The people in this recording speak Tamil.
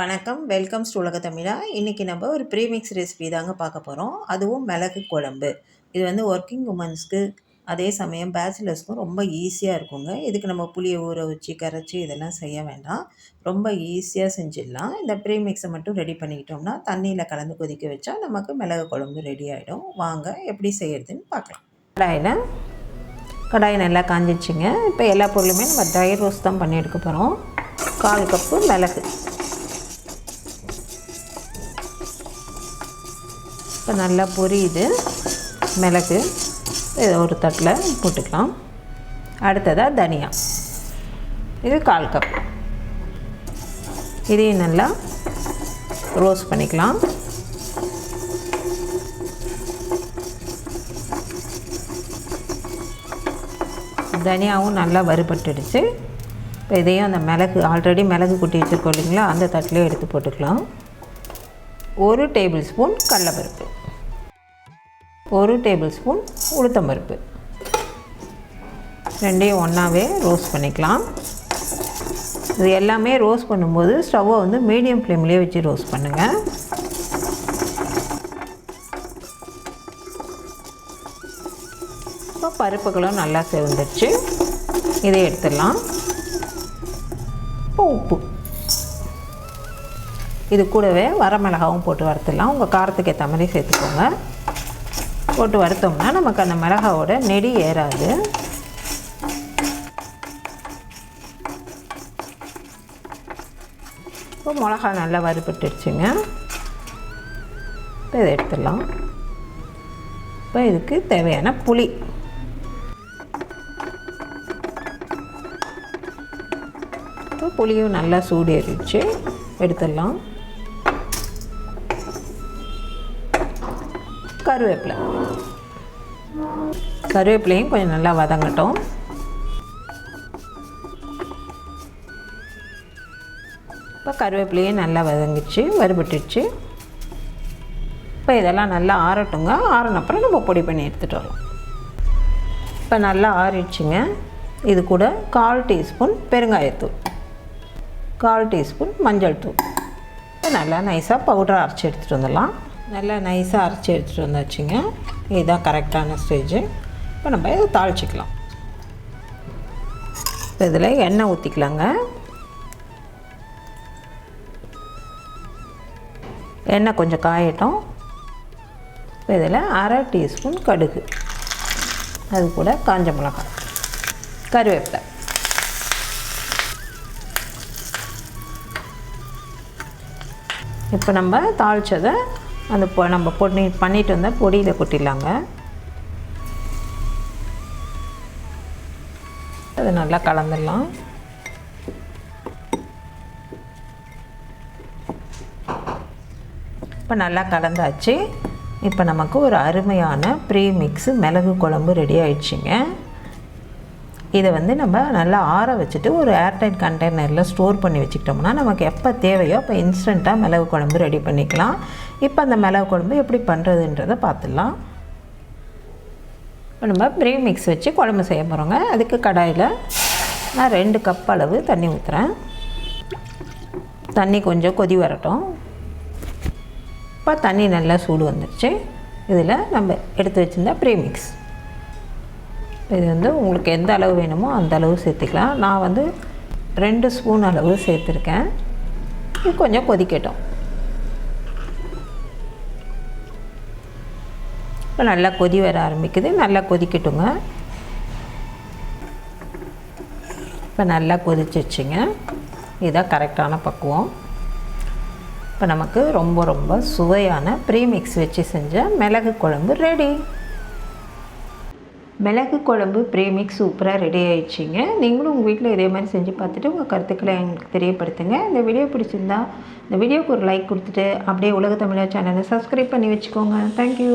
வணக்கம். வெல்கம் டு உலக தமிழா? இன்றைக்கி நம்ம ஒரு ப்ரீமிக்ஸ் ரெசிபி தாங்க பார்க்க போகிறோம் அதுவும் மிளகு குழம்பு. இது வந்து ஒர்க்கிங் உமன்ஸ்க்கு அதே சமயம் பேச்சுலர்ஸ்க்கும் ரொம்ப ஈஸியாக இருக்குங்க. இதுக்கு நம்ம புளியை ஊற வச்சு கரைச்சி இதெல்லாம் செய்ய வேண்டாம். ரொம்ப ஈஸியாக செஞ்சிடலாம். இந்த ப்ரீமிக்ஸை மட்டும் ரெடி பண்ணிக்கிட்டோம்னா தண்ணியில் கலந்து கொதிக்க வச்சா நமக்கு மிளகு குழம்பு ரெடி ஆகிடும் வாங்க எப்படி செய்யறதுன்னு பார்க்கலாம். கடாயில் கடாய் நல்லா காஞ்சிச்சுங்க இப்போ எல்லா பொருளுமே நம்ம ட்ரை ரோஸ்ட் தான் பண்ணி எடுக்க போகிறோம் கால் கப்பு மிளகு. இப்போ நல்லா பொரியுது. மிளகு இதை ஒரு தட்டில் போட்டுக்கலாம். அடுத்ததாக தனியா. இது கால் கப். இதையும் நல்லா ரோஸ்ட் பண்ணிக்கலாம். தனியாகவும் நல்லா வறுபட்டுடுச்சு. இப்போ இதையும் அந்த மிளகு ஆல்ரெடி மிளகு குட்டி வச்சுருக்கோம் இல்லைங்களா அந்த தட்டிலே எடுத்து போட்டுக்கலாம். ஒரு டேபிள் ஸ்பூன் கடலப்பருப்பு. ஒரு டேபிள் ஸ்பூன் உளுத்தம்பருப்பு. ரெண்டையும் ஒன்றாவே ரோஸ்ட் பண்ணிக்கலாம். இது எல்லாமே ரோஸ்ட் பண்ணும்போது ஸ்டவ்வை வந்து மீடியம் ஃப்ளேம்லேயே வச்சு ரோஸ்ட் பண்ணுங்கள் இப்போ பருப்புகளும் நல்லா செவந்துடுச்சு இதை எடுத்துடலாம். இப்போ உப்பு. இது கூடவே வரமிளகாவும் போட்டு வறுத்துடலாம். உங்கள் காரத்துக்கு ஏற்ற மாதிரி சேர்த்துக்கோங்க. போட்டு வறுத்தோம்னா நமக்கு அந்த மிளகாவோட நெடி ஏறாது. இப்போ மிளகா நல்லா வறுபட்டுருச்சுங்க இப்போ இதை எடுத்துடலாம். இப்போ இதுக்கு தேவையான புளி. இப்போ புளியும் நல்லா சூடு எடுத்துடலாம். கருவேப்பிலை. கருவேப்பிலையும் கொஞ்சம் நல்லா வதங்கட்டும். இப்போ கருவேப்பிலையும் நல்லா வதங்கிச்சு வறுபட்டுச்சு இப்போ இதெல்லாம் நல்லா ஆறட்டுங்க. ஆறினப்புறம் நம்ம பொடி பண்ணி எடுத்துகிட்டு வரோம் இப்போ நல்லா ஆறிடுச்சுங்க. இது கூட கால் டீஸ்பூன் பெருங்காயத்தூள். கால் டீஸ்பூன் மஞ்சள் தூள். இப்போ நல்லா நைஸாக பவுடர் அரைச்சி எடுத்துகிட்டு வந்துடலாம். நல்லா நைஸாக அரைச்சி எடுத்துகிட்டு வந்தாச்சுங்க. இதுதான் கரெக்டான ஸ்டேஜு இப்போ நம்ம இதை தாளிச்சிக்கலாம். இப்போ இதில் எண்ணெய் ஊற்றிக்கலாங்க எண்ணெய் கொஞ்சம் காயட்டும். இப்போ இதில் அரை டீஸ்பூன் கடுகு. அது கூட காஞ்ச மிளகாய். கருவேப்பிலை. இப்போ நம்ம தாளித்ததை அந்த பொ நம்ம பொடி பண்ணிட்டு வந்தால் பொடியில் கொட்டிடலாங்க. அதை நல்லா கலந்துடலாம். இப்போ நல்லா கலந்தாச்சு. இப்போ நமக்கு ஒரு அருமையான ப்ரீ மிக்ஸு மிளகு குழம்பு ரெடி ஆயிடுச்சுங்க. இதை வந்து நம்ம நல்லா ஆற வச்சுட்டு ஒரு ஏர்டைட் கண்டெய்னரில் ஸ்டோர் பண்ணி வச்சுக்கிட்டோம்னா நமக்கு எப்போ தேவையோ அப்போ இன்ஸ்டண்ட்டாக மிளகு குழம்பு ரெடி பண்ணிக்கலாம். இப்போ அந்த மிளகு குழம்பு எப்படி பண்ணுறதுன்றதை பார்த்துடலாம். இப்போ நம்ம ப்ரீ மிக்ஸ் வச்சு குழம்பு செய்ய போகிறோங்க அதுக்கு கடாயில் நான் ரெண்டு கப் அளவு தண்ணி ஊற்றுறேன் தண்ணி கொஞ்சம் கொதி வரட்டும். இப்போ தண்ணி நல்லா சூடு வந்துடுச்சு இதில் நம்ம எடுத்து வச்சுருந்தா ப்ரீ மிக்ஸ் இது வந்து உங்களுக்கு எந்த அளவு வேணுமோ அந்த அளவு சேர்த்துக்கலாம். நான் வந்து ரெண்டு ஸ்பூன் அளவு சேர்த்துருக்கேன். இது கொஞ்சம் கொதிக்கட்டும். இப்போ நல்லா கொதி வர ஆரம்பிக்குது. நல்லா கொதிக்கட்டுங்க. இப்போ நல்லா கொதிச்சிச்சுங்க இதுதான் கரெக்டான பக்குவம். இப்போ நமக்கு ரொம்ப ரொம்ப சுவையான ப்ரீமிக்ஸ் வச்சு செஞ்ச மிளகு குழம்பு ரெடி மிளகு குழம்பு ப்ரீமிக்ஸ் சூப்பராக ரெடி ஆயிடுச்சிங்க. நீங்களும் உங்கள் வீட்டில் இதே மாதிரி செஞ்சு பார்த்துட்டு உங்கள் கருத்துக்களை எங்களுக்கு தெரியப்படுத்துங்க. இந்த வீடியோ பிடிச்சிருந்தா இந்த வீடியோக்கு ஒரு லைக் கொடுத்துட்டு அப்படியே உலக தமிழா சேனலை சப்ஸ்கிரைப் பண்ணி வச்சுக்கோங்க. தேங்க்யூ